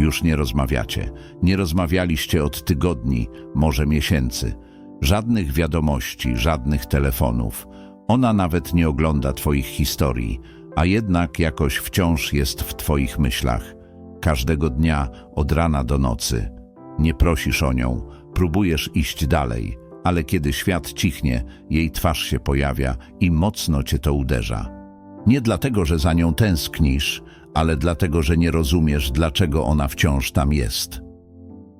Już nie rozmawiacie. Nie rozmawialiście od tygodni, może miesięcy. Żadnych wiadomości, żadnych telefonów. Ona nawet nie ogląda twoich historii, a jednak jakoś wciąż jest w twoich myślach. Każdego dnia, od rana do nocy. Nie prosisz o nią, próbujesz iść dalej, ale kiedy świat cichnie, jej twarz się pojawia i mocno cię to uderza. Nie dlatego, że za nią tęsknisz, ale dlatego, że nie rozumiesz, dlaczego ona wciąż tam jest.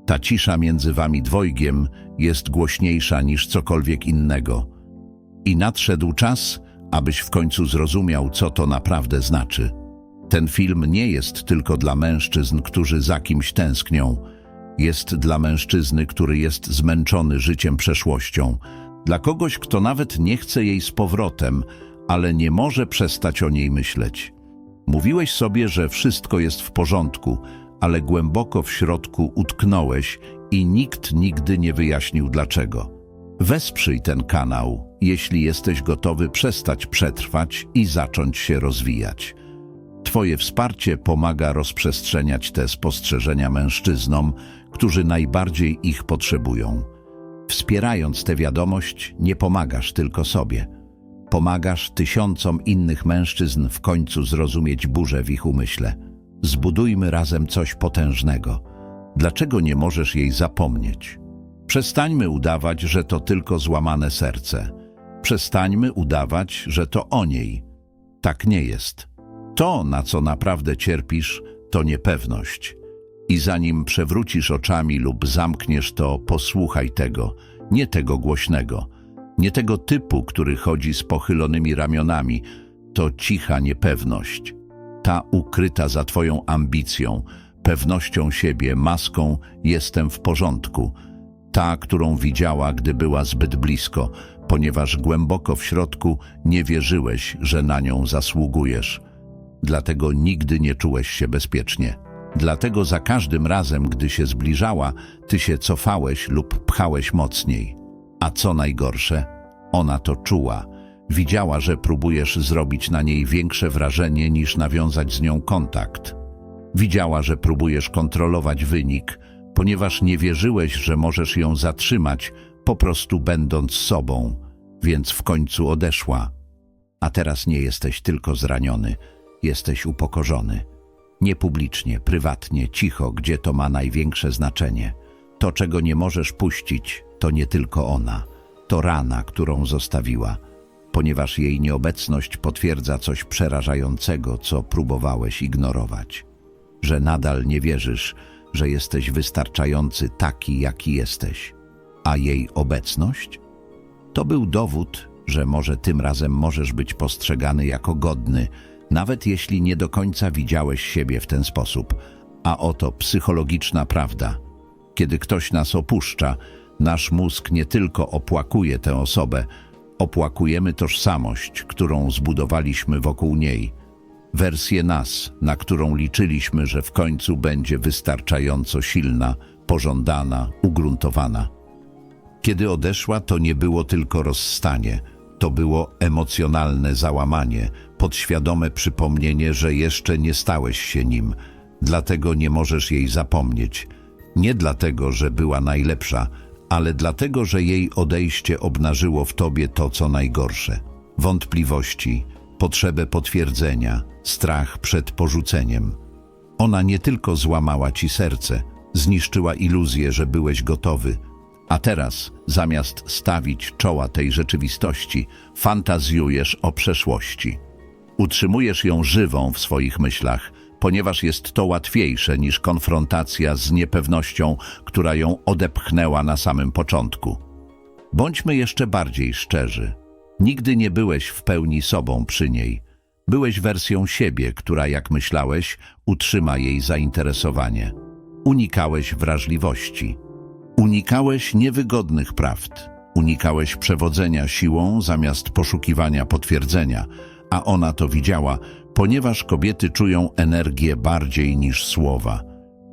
Ta cisza między wami dwojgiem jest głośniejsza niż cokolwiek innego. I nadszedł czas, abyś w końcu zrozumiał, co to naprawdę znaczy. Ten film nie jest tylko dla mężczyzn, którzy za kimś tęsknią. Jest dla mężczyzny, który jest zmęczony życiem przeszłością. Dla kogoś, kto nawet nie chce jej z powrotem, ale nie może przestać o niej myśleć. Mówiłeś sobie, że wszystko jest w porządku, ale głęboko w środku utknąłeś i nikt nigdy nie wyjaśnił dlaczego. Wesprzyj ten kanał, jeśli jesteś gotowy przestać przetrwać i zacząć się rozwijać. Twoje wsparcie pomaga rozprzestrzeniać te spostrzeżenia mężczyznom, którzy najbardziej ich potrzebują. Wspierając tę wiadomość, nie pomagasz tylko sobie. Pomagasz tysiącom innych mężczyzn w końcu zrozumieć burzę w ich umyśle. Zbudujmy razem coś potężnego. Dlaczego nie możesz jej zapomnieć? Przestańmy udawać, że to tylko złamane serce. Przestańmy udawać, że to o niej. Tak nie jest. To, na co naprawdę cierpisz, to niepewność. I zanim przewrócisz oczami lub zamkniesz to, posłuchaj tego, nie tego głośnego, nie tego typu, który chodzi z pochylonymi ramionami. To cicha niepewność. Ta ukryta za twoją ambicją, pewnością siebie, maską jestem w porządku. Ta, którą widziała, gdy była zbyt blisko, ponieważ głęboko w środku nie wierzyłeś, że na nią zasługujesz. Dlatego nigdy nie czułeś się bezpiecznie. Dlatego za każdym razem, gdy się zbliżała, ty się cofałeś lub pchałeś mocniej. A co najgorsze, ona to czuła. Widziała, że próbujesz zrobić na niej większe wrażenie niż nawiązać z nią kontakt. Widziała, że próbujesz kontrolować wynik, ponieważ nie wierzyłeś, że możesz ją zatrzymać, po prostu będąc sobą, więc w końcu odeszła. A teraz nie jesteś tylko zraniony, jesteś upokorzony. Nie publicznie, prywatnie, cicho, gdzie to ma największe znaczenie. To, czego nie możesz puścić, to nie tylko ona. To rana, którą zostawiła, ponieważ jej nieobecność potwierdza coś przerażającego, co próbowałeś ignorować. Że nadal nie wierzysz, że jesteś wystarczający taki, jaki jesteś. A jej obecność? To był dowód, że może tym razem możesz być postrzegany jako godny, nawet jeśli nie do końca widziałeś siebie w ten sposób. A oto psychologiczna prawda. Kiedy ktoś nas opuszcza, nasz mózg nie tylko opłakuje tę osobę, opłakujemy tożsamość, którą zbudowaliśmy wokół niej. Wersję nas, na którą liczyliśmy, że w końcu będzie wystarczająco silna, pożądana, ugruntowana. Kiedy odeszła, to nie było tylko rozstanie, to było emocjonalne załamanie, podświadome przypomnienie, że jeszcze nie stałeś się nim, dlatego nie możesz jej zapomnieć. Nie dlatego, że była najlepsza, ale dlatego, że jej odejście obnażyło w tobie to, co najgorsze wątpliwości, potrzebę potwierdzenia, strach przed porzuceniem. Ona nie tylko złamała ci serce, zniszczyła iluzję, że byłeś gotowy, a teraz, zamiast stawić czoła tej rzeczywistości, fantazjujesz o przeszłości. Utrzymujesz ją żywą w swoich myślach, ponieważ jest to łatwiejsze niż konfrontacja z niepewnością, która ją odepchnęła na samym początku. Bądźmy jeszcze bardziej szczerzy. Nigdy nie byłeś w pełni sobą przy niej. Byłeś wersją siebie, która, jak myślałeś, utrzyma jej zainteresowanie. Unikałeś wrażliwości. Unikałeś niewygodnych prawd. Unikałeś przewodzenia siłą zamiast poszukiwania potwierdzenia, a ona to widziała, ponieważ kobiety czują energię bardziej niż słowa.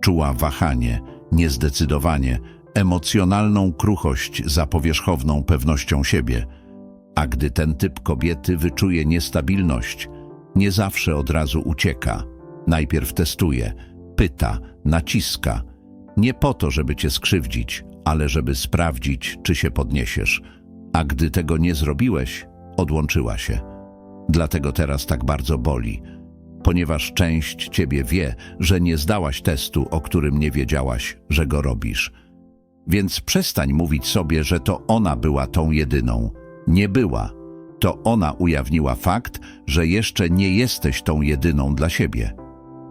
Czuła wahanie, niezdecydowanie, emocjonalną kruchość za powierzchowną pewnością siebie. A gdy ten typ kobiety wyczuje niestabilność, nie zawsze od razu ucieka. Najpierw testuje, pyta, naciska. Nie po to, żeby cię skrzywdzić, ale żeby sprawdzić, czy się podniesiesz. A gdy tego nie zrobiłeś, odłączyła się. Dlatego teraz tak bardzo boli, ponieważ część ciebie wie, że nie zdałaś testu, o którym nie wiedziałaś, że go robisz. Więc przestań mówić sobie, że to ona była tą jedyną. Nie była. To ona ujawniła fakt, że jeszcze nie jesteś tą jedyną dla siebie.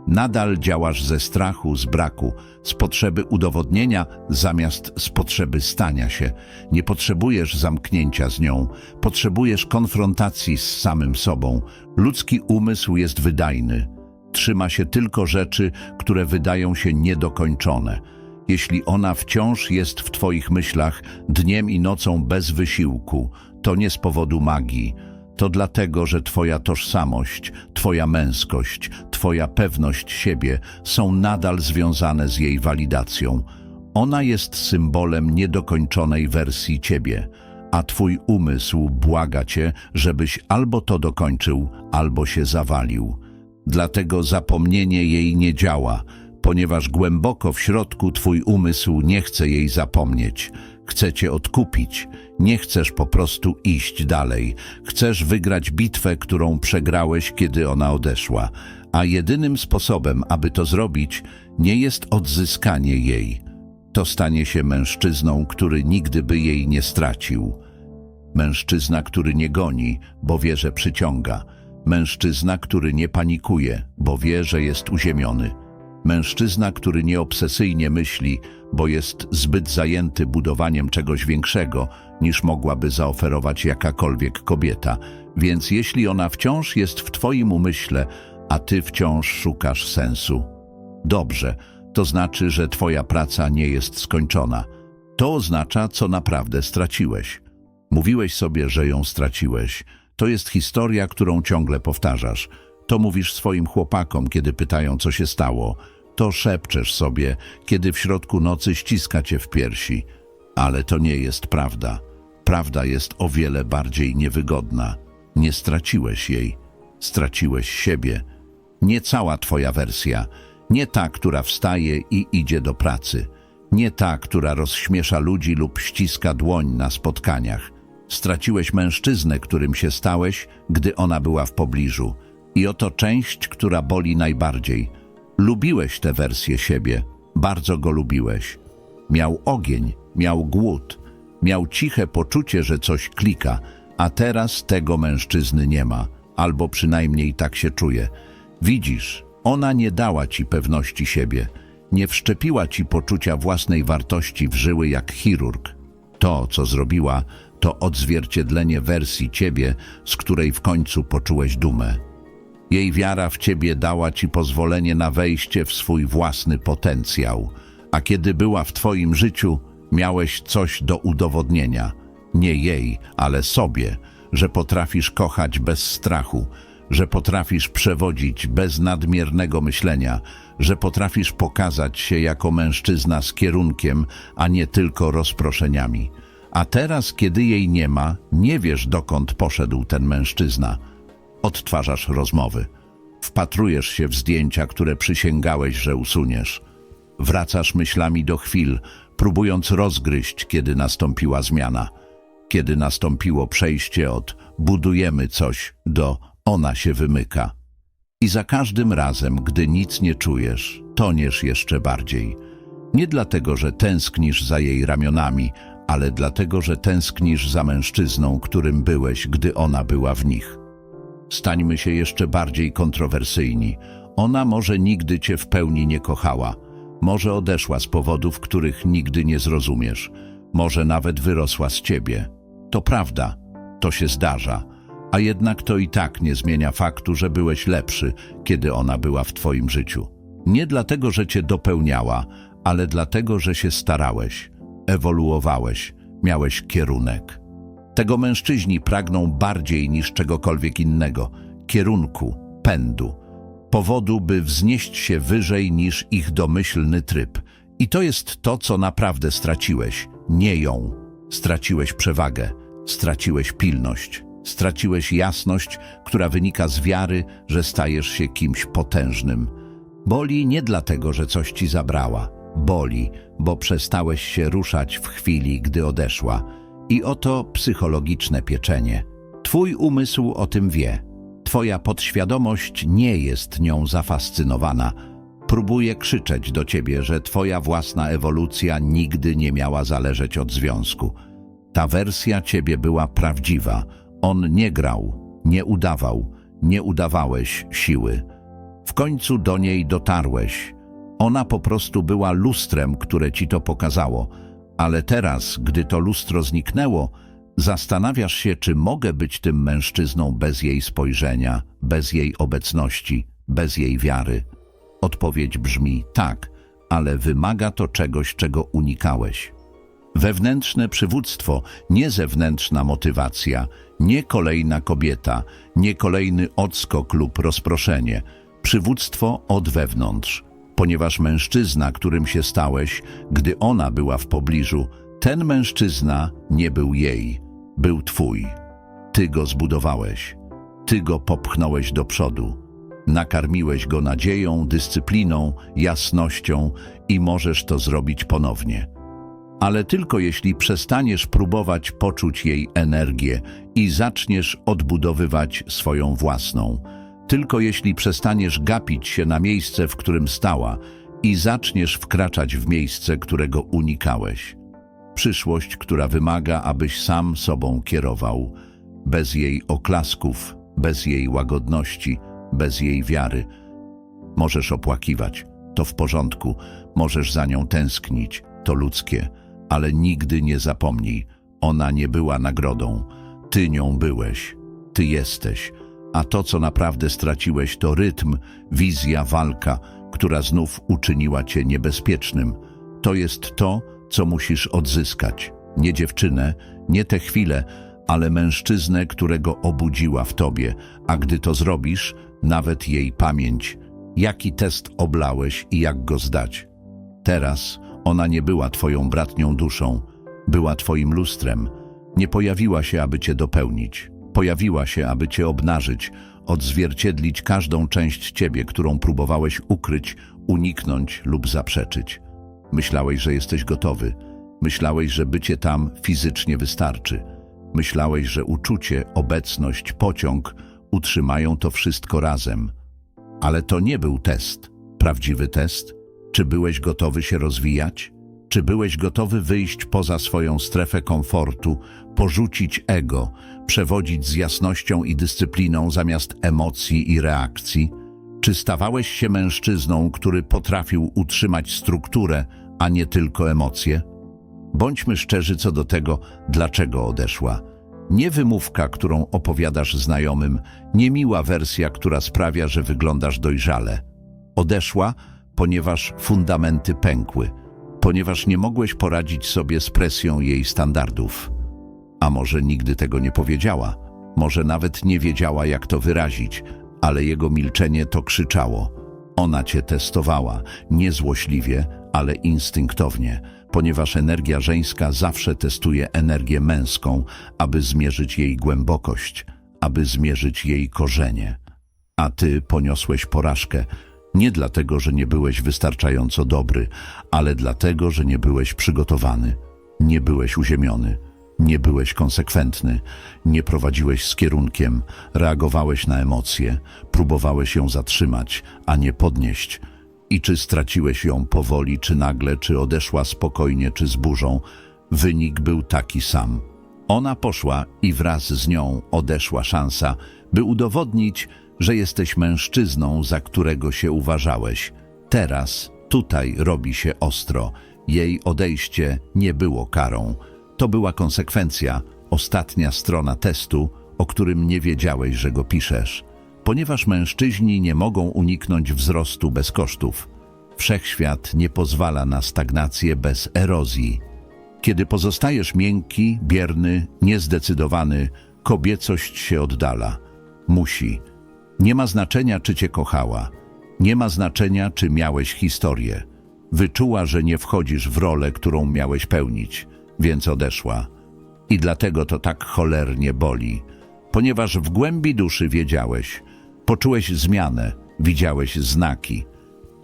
Nadal działasz ze strachu, z braku, z potrzeby udowodnienia zamiast z potrzeby stania się. Nie potrzebujesz zamknięcia z nią, potrzebujesz konfrontacji z samym sobą. Ludzki umysł jest wydajny. Trzyma się tylko rzeczy, które wydają się niedokończone. Jeśli ona wciąż jest w Twoich myślach dniem i nocą bez wysiłku, to nie z powodu magii, to dlatego, że Twoja tożsamość, Twoja męskość, Twoja pewność siebie są nadal związane z jej walidacją. Ona jest symbolem niedokończonej wersji Ciebie, a Twój umysł błaga Cię, żebyś albo to dokończył, albo się zawalił. Dlatego zapomnienie jej nie działa, ponieważ głęboko w środku Twój umysł nie chce jej zapomnieć. Chce Cię odkupić. Nie chcesz po prostu iść dalej. Chcesz wygrać bitwę, którą przegrałeś, kiedy ona odeszła. A jedynym sposobem, aby to zrobić, nie jest odzyskanie jej. To stanie się mężczyzną, który nigdy by jej nie stracił. Mężczyzna, który nie goni, bo wie, że przyciąga. Mężczyzna, który nie panikuje, bo wie, że jest uziemiony. Mężczyzna, który nie obsesyjnie myśli, bo jest zbyt zajęty budowaniem czegoś większego, niż mogłaby zaoferować jakakolwiek kobieta. Więc jeśli ona wciąż jest w Twoim umyśle, a Ty wciąż szukasz sensu, dobrze, to znaczy, że Twoja praca nie jest skończona. To oznacza, co naprawdę straciłeś. Mówiłeś sobie, że ją straciłeś. To jest historia, którą ciągle powtarzasz. To mówisz swoim chłopakom, kiedy pytają, co się stało. To szepczesz sobie, kiedy w środku nocy ściska cię w piersi. Ale to nie jest prawda. Prawda jest o wiele bardziej niewygodna. Nie straciłeś jej. Straciłeś siebie. Nie cała twoja wersja. Nie ta, która wstaje i idzie do pracy. Nie ta, która rozśmiesza ludzi lub ściska dłoń na spotkaniach. Straciłeś mężczyznę, którym się stałeś, gdy ona była w pobliżu. I oto część, która boli najbardziej. Lubiłeś tę wersję siebie, bardzo go lubiłeś. Miał ogień, miał głód, miał ciche poczucie, że coś klika, a teraz tego mężczyzny nie ma, albo przynajmniej tak się czuje. Widzisz, ona nie dała ci pewności siebie, nie wszczepiła ci poczucia własnej wartości w żyły jak chirurg. To, co zrobiła, to odzwierciedlenie wersji ciebie, z której w końcu poczułeś dumę. Jej wiara w ciebie dała ci pozwolenie na wejście w swój własny potencjał, a kiedy była w twoim życiu, miałeś coś do udowodnienia. Nie jej, ale sobie, że potrafisz kochać bez strachu, że potrafisz przewodzić bez nadmiernego myślenia, że potrafisz pokazać się jako mężczyzna z kierunkiem, a nie tylko rozproszeniami. A teraz, kiedy jej nie ma, nie wiesz, dokąd poszedł ten mężczyzna. Odtwarzasz rozmowy. Wpatrujesz się w zdjęcia, które przysięgałeś, że usuniesz. Wracasz myślami do chwil, próbując rozgryźć, kiedy nastąpiła zmiana. Kiedy nastąpiło przejście od budujemy coś do ona się wymyka. I za każdym razem, gdy nic nie czujesz, toniesz jeszcze bardziej. Nie dlatego, że tęsknisz za jej ramionami, ale dlatego, że tęsknisz za mężczyzną, którym byłeś, gdy ona była w nich. Stańmy się jeszcze bardziej kontrowersyjni. Ona może nigdy cię w pełni nie kochała, może odeszła z powodów, których nigdy nie zrozumiesz, może nawet wyrosła z ciebie. To prawda, to się zdarza, a jednak to i tak nie zmienia faktu, że byłeś lepszy, kiedy ona była w twoim życiu. Nie dlatego, że cię dopełniała, ale dlatego, że się starałeś, ewoluowałeś, miałeś kierunek. Tego mężczyźni pragną bardziej niż czegokolwiek innego kierunku, pędu, powodu, by wznieść się wyżej niż ich domyślny tryb. I to jest to, co naprawdę straciłeś, nie ją. Straciłeś przewagę, straciłeś pilność, straciłeś jasność, która wynika z wiary, że stajesz się kimś potężnym. Boli nie dlatego, że coś ci zabrała. Boli, bo przestałeś się ruszać w chwili, gdy odeszła. I oto psychologiczne pieczenie. Twój umysł o tym wie. Twoja podświadomość nie jest nią zafascynowana. Próbuje krzyczeć do ciebie, że twoja własna ewolucja nigdy nie miała zależeć od związku. Ta wersja ciebie była prawdziwa. On nie grał, nie udawał, nie udawałeś siły. W końcu do niej dotarłeś. Ona po prostu była lustrem, które ci to pokazało. Ale teraz, gdy to lustro zniknęło, zastanawiasz się, czy mogę być tym mężczyzną bez jej spojrzenia, bez jej obecności, bez jej wiary. Odpowiedź brzmi tak, ale wymaga to czegoś, czego unikałeś. Wewnętrzne przywództwo, nie zewnętrzna motywacja, nie kolejna kobieta, nie kolejny odskok lub rozproszenie. Przywództwo od wewnątrz, ponieważ mężczyzna, którym się stałeś, gdy ona była w pobliżu, ten mężczyzna nie był jej, był twój. Ty go zbudowałeś, ty go popchnąłeś do przodu. Nakarmiłeś go nadzieją, dyscypliną, jasnością i możesz to zrobić ponownie ale tylko jeśli przestaniesz próbować poczuć jej energię i zaczniesz odbudowywać swoją własną. Tylko jeśli przestaniesz gapić się na miejsce, w którym stała i zaczniesz wkraczać w miejsce, którego unikałeś. Przyszłość, która wymaga, abyś sam sobą kierował, bez jej oklasków, bez jej łagodności, bez jej wiary. Możesz opłakiwać, to w porządku, możesz za nią tęsknić, to ludzkie, ale nigdy nie zapomnij, ona nie była nagrodą. Ty nią byłeś, ty jesteś, a to, co naprawdę straciłeś, to rytm, wizja, walka, która znów uczyniła cię niebezpiecznym. To jest to, co musisz odzyskać. Nie dziewczynę, nie tę chwilę, ale mężczyznę, którego obudziła w tobie, a gdy to zrobisz, nawet jej pamięć. Jaki test oblałeś i jak go zdać? Teraz ona nie była twoją bratnią duszą, była twoim lustrem. Nie pojawiła się, aby cię dopełnić. Pojawiła się, aby cię obnażyć, odzwierciedlić każdą część ciebie, którą próbowałeś ukryć, uniknąć lub zaprzeczyć. Myślałeś, że jesteś gotowy. Myślałeś, że bycie tam fizycznie wystarczy. Myślałeś, że uczucie, obecność, pociąg utrzymają to wszystko razem. Ale to nie był test. Prawdziwy test czy byłeś gotowy się rozwijać? Czy byłeś gotowy wyjść poza swoją strefę komfortu, porzucić ego, przewodzić z jasnością i dyscypliną zamiast emocji i reakcji? Czy stawałeś się mężczyzną, który potrafił utrzymać strukturę, a nie tylko emocje? Bądźmy szczerzy co do tego, dlaczego odeszła. Nie wymówka, którą opowiadasz znajomym, nie miła wersja, która sprawia, że wyglądasz dojrzale. Odeszła, ponieważ fundamenty pękły, ponieważ nie mogłeś poradzić sobie z presją jej standardów. A może nigdy tego nie powiedziała, może nawet nie wiedziała, jak to wyrazić, ale jego milczenie to krzyczało. Ona cię testowała, nie złośliwie, ale instynktownie, ponieważ energia żeńska zawsze testuje energię męską, aby zmierzyć jej głębokość, aby zmierzyć jej korzenie. A ty poniosłeś porażkę, nie dlatego, że nie byłeś wystarczająco dobry, ale dlatego, że nie byłeś przygotowany, nie byłeś uziemiony, nie byłeś konsekwentny, nie prowadziłeś z kierunkiem, reagowałeś na emocje, próbowałeś ją zatrzymać, a nie podnieść. I czy straciłeś ją powoli, czy nagle, czy odeszła spokojnie, czy z burzą, wynik był taki sam. Ona poszła i wraz z nią odeszła szansa, by udowodnić, że jesteś mężczyzną, za którego się uważałeś. Teraz, tutaj robi się ostro. Jej odejście nie było karą. To była konsekwencja, ostatnia strona testu, o którym nie wiedziałeś, że go piszesz. Ponieważ mężczyźni nie mogą uniknąć wzrostu bez kosztów. Wszechświat nie pozwala na stagnację bez erozji. Kiedy pozostajesz miękki, bierny, niezdecydowany, kobiecość się oddala. Musi. Nie ma znaczenia, czy cię kochała. Nie ma znaczenia, czy miałeś historię. Wyczuła, że nie wchodzisz w rolę, którą miałeś pełnić, więc odeszła. I dlatego to tak cholernie boli, ponieważ w głębi duszy wiedziałeś, poczułeś zmianę, widziałeś znaki,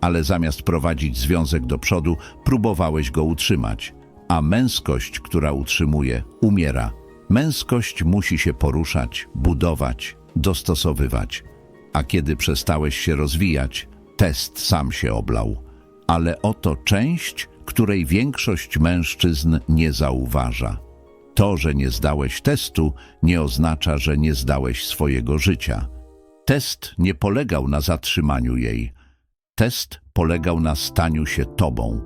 ale zamiast prowadzić związek do przodu, próbowałeś go utrzymać. A męskość, która utrzymuje, umiera. Męskość musi się poruszać, budować, dostosowywać. A kiedy przestałeś się rozwijać, test sam się oblał. Ale oto część, której większość mężczyzn nie zauważa. To, że nie zdałeś testu, nie oznacza, że nie zdałeś swojego życia. Test nie polegał na zatrzymaniu jej. Test polegał na staniu się tobą.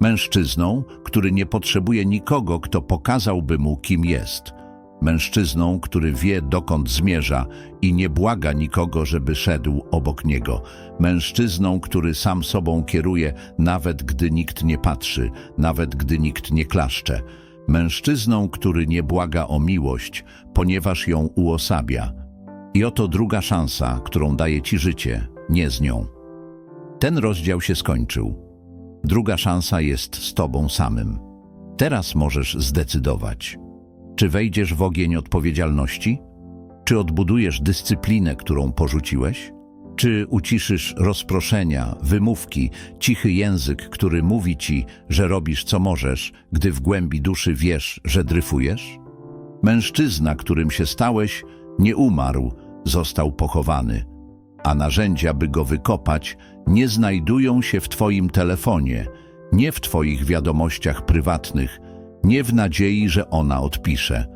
Mężczyzną, który nie potrzebuje nikogo, kto pokazałby mu, kim jest. Mężczyzną, który wie, dokąd zmierza i nie błaga nikogo, żeby szedł obok niego. Mężczyzną, który sam sobą kieruje, nawet gdy nikt nie patrzy, nawet gdy nikt nie klaszcze. Mężczyzną, który nie błaga o miłość, ponieważ ją uosabia. I oto druga szansa, którą daje ci życie, nie z nią. Ten rozdział się skończył. Druga szansa jest z tobą samym. Teraz możesz zdecydować. Czy wejdziesz w ogień odpowiedzialności? Czy odbudujesz dyscyplinę, którą porzuciłeś? Czy uciszysz rozproszenia, wymówki, cichy język, który mówi ci, że robisz co możesz, gdy w głębi duszy wiesz, że dryfujesz? Mężczyzna, którym się stałeś, nie umarł, został pochowany, a narzędzia, by go wykopać, nie znajdują się w twoim telefonie, nie w twoich wiadomościach prywatnych, nie w nadziei, że ona odpisze.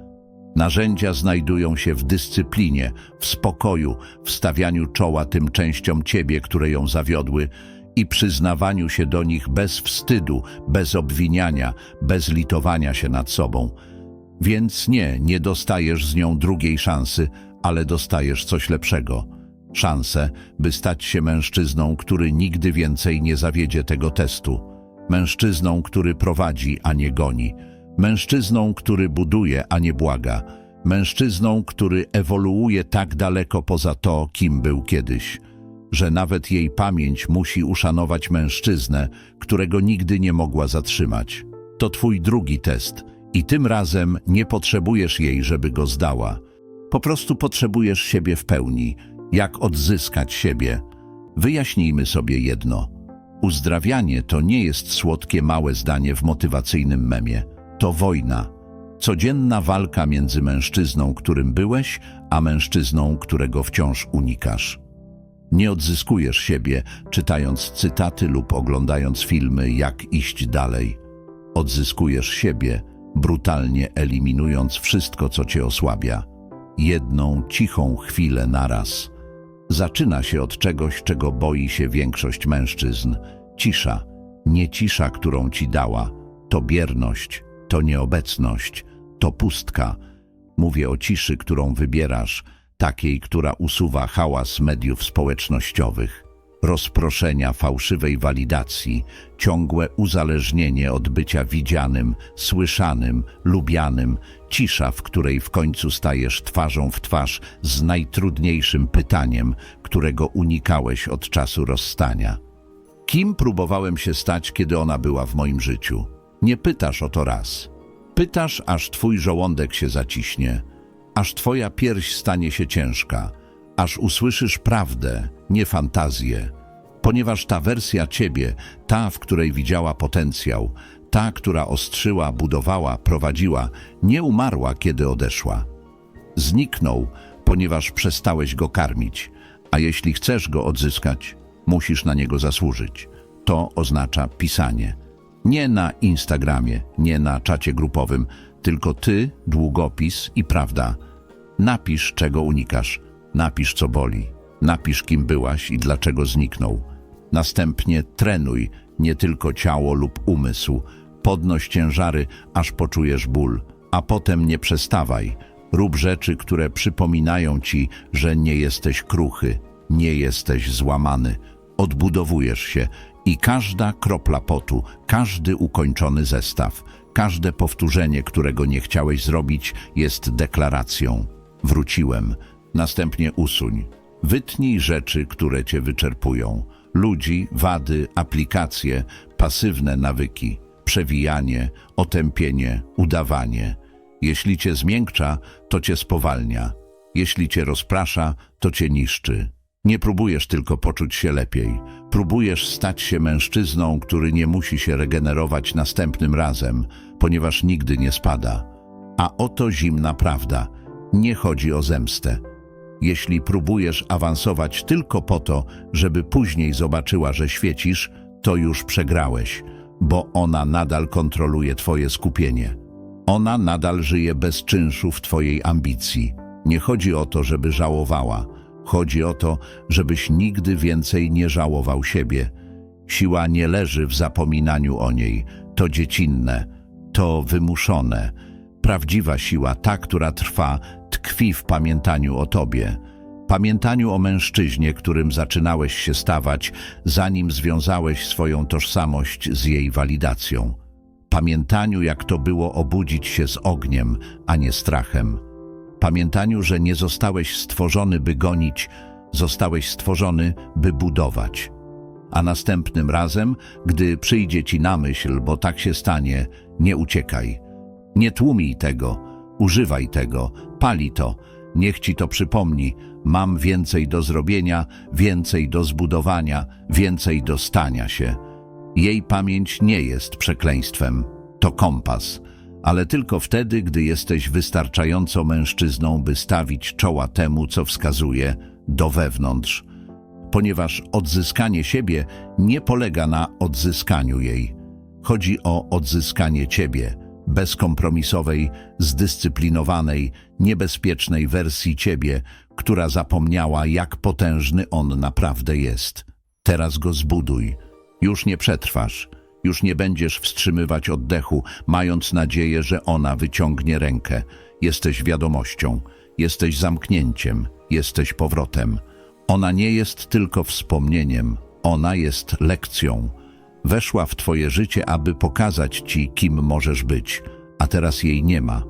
Narzędzia znajdują się w dyscyplinie, w spokoju, w stawianiu czoła tym częściom ciebie, które ją zawiodły i przyznawaniu się do nich bez wstydu, bez obwiniania, bez litowania się nad sobą. Więc nie, nie dostajesz z nią drugiej szansy, ale dostajesz coś lepszego. Szansę, by stać się mężczyzną, który nigdy więcej nie zawiedzie tego testu. Mężczyzną, który prowadzi, a nie goni. Mężczyzną, który buduje, a nie błaga. Mężczyzną, który ewoluuje tak daleko poza to, kim był kiedyś, że nawet jej pamięć musi uszanować mężczyznę, którego nigdy nie mogła zatrzymać. To twój drugi test i tym razem nie potrzebujesz jej, żeby go zdała. Po prostu potrzebujesz siebie w pełni. Jak odzyskać siebie? Wyjaśnijmy sobie jedno. Uzdrawianie to nie jest słodkie małe zdanie w motywacyjnym memie. To wojna. Codzienna walka między mężczyzną, którym byłeś, a mężczyzną, którego wciąż unikasz. Nie odzyskujesz siebie, czytając cytaty lub oglądając filmy, jak iść dalej. Odzyskujesz siebie, brutalnie eliminując wszystko, co cię osłabia. Jedną cichą chwilę naraz. Zaczyna się od czegoś, czego boi się większość mężczyzn. Cisza, nie cisza, którą ci dała. To bierność, to nieobecność, to pustka. Mówię o ciszy, którą wybierasz, takiej, która usuwa hałas mediów społecznościowych, rozproszenia fałszywej walidacji, ciągłe uzależnienie od bycia widzianym, słyszanym, lubianym, cisza, w której w końcu stajesz twarzą w twarz z najtrudniejszym pytaniem, którego unikałeś od czasu rozstania. Kim próbowałem się stać, kiedy ona była w moim życiu? Nie pytasz o to raz. Pytasz, aż twój żołądek się zaciśnie, aż twoja pierś stanie się ciężka, aż usłyszysz prawdę, nie fantazję. Ponieważ ta wersja ciebie, ta, w której widziała potencjał, ta, która ostrzyła, budowała, prowadziła, nie umarła, kiedy odeszła. Zniknął, ponieważ przestałeś go karmić, a jeśli chcesz go odzyskać, musisz na niego zasłużyć. To oznacza pisanie. Nie na Instagramie, nie na czacie grupowym, tylko ty, długopis i prawda. Napisz, czego unikasz, napisz, co boli, napisz, kim byłaś i dlaczego zniknął. Następnie trenuj nie tylko ciało lub umysł, podnoś ciężary, aż poczujesz ból, a potem nie przestawaj. Rób rzeczy, które przypominają ci, że nie jesteś kruchy, nie jesteś złamany. Odbudowujesz się i każda kropla potu, każdy ukończony zestaw, każde powtórzenie, którego nie chciałeś zrobić, jest deklaracją. Wróciłem. Następnie usuń. Wytnij rzeczy, które cię wyczerpują. Ludzi, wady, aplikacje, pasywne nawyki, przewijanie, otępienie, udawanie. Jeśli cię zmiękcza, to cię spowalnia. Jeśli cię rozprasza, to cię niszczy. Nie próbujesz tylko poczuć się lepiej. Próbujesz stać się mężczyzną, który nie musi się regenerować następnym razem, ponieważ nigdy nie spada. A oto zimna prawda. Nie chodzi o zemstę. Jeśli próbujesz awansować tylko po to, żeby później zobaczyła, że świecisz, to już przegrałeś, bo ona nadal kontroluje twoje skupienie. Ona nadal żyje bez czynszu w twojej ambicji. Nie chodzi o to, żeby żałowała. Chodzi o to, żebyś nigdy więcej nie żałował siebie. Siła nie leży w zapominaniu o niej. To dziecinne, to wymuszone. Prawdziwa siła, ta, która trwa, tkwi w pamiętaniu o tobie. Pamiętaniu o mężczyźnie, którym zaczynałeś się stawać, zanim związałeś swoją tożsamość z jej walidacją. Pamiętaniu, jak to było obudzić się z ogniem, a nie strachem. Pamiętaniu, że nie zostałeś stworzony, by gonić, zostałeś stworzony, by budować. A następnym razem, gdy przyjdzie ci na myśl, bo tak się stanie, nie uciekaj. Nie tłumij tego, używaj tego, pali to, niech ci to przypomni. Mam więcej do zrobienia, więcej do zbudowania, więcej do stania się. Jej pamięć nie jest przekleństwem, to kompas, ale tylko wtedy, gdy jesteś wystarczająco mężczyzną, by stawić czoła temu, co wskazuje, do wewnątrz. Ponieważ odzyskanie siebie nie polega na odzyskaniu jej. Chodzi o odzyskanie ciebie, bezkompromisowej, zdyscyplinowanej, niebezpiecznej wersji ciebie, która zapomniała, jak potężny on naprawdę jest. Teraz go zbuduj. Już nie przetrwasz. Już nie będziesz wstrzymywać oddechu, mając nadzieję, że ona wyciągnie rękę. Jesteś wiadomością, jesteś zamknięciem, jesteś powrotem. Ona nie jest tylko wspomnieniem, ona jest lekcją. Weszła w twoje życie, aby pokazać ci, kim możesz być, a teraz jej nie ma.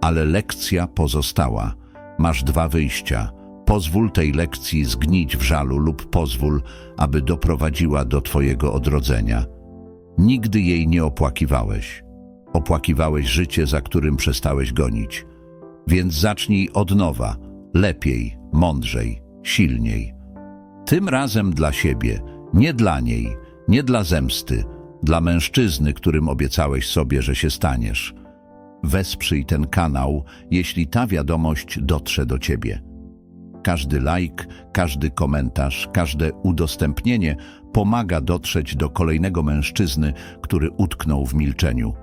Ale lekcja pozostała. Masz dwa wyjścia. Pozwól tej lekcji zgnić w żalu lub pozwól, aby doprowadziła do twojego odrodzenia. Nigdy jej nie opłakiwałeś. Opłakiwałeś życie, za którym przestałeś gonić. Więc zacznij od nowa, lepiej, mądrzej, silniej. Tym razem dla siebie, nie dla niej, nie dla zemsty, dla mężczyzny, którym obiecałeś sobie, że się staniesz. Wesprzyj ten kanał, jeśli ta wiadomość dotrze do ciebie. Każdy like, każdy komentarz, każde udostępnienie pomaga dotrzeć do kolejnego mężczyzny, który utknął w milczeniu.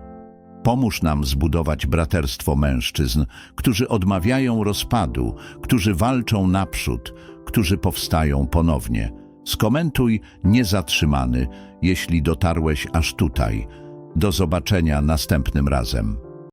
Pomóż nam zbudować braterstwo mężczyzn, którzy odmawiają rozpadu, którzy walczą naprzód, którzy powstają ponownie. Skomentuj niezatrzymany, jeśli dotarłeś aż tutaj. Do zobaczenia następnym razem.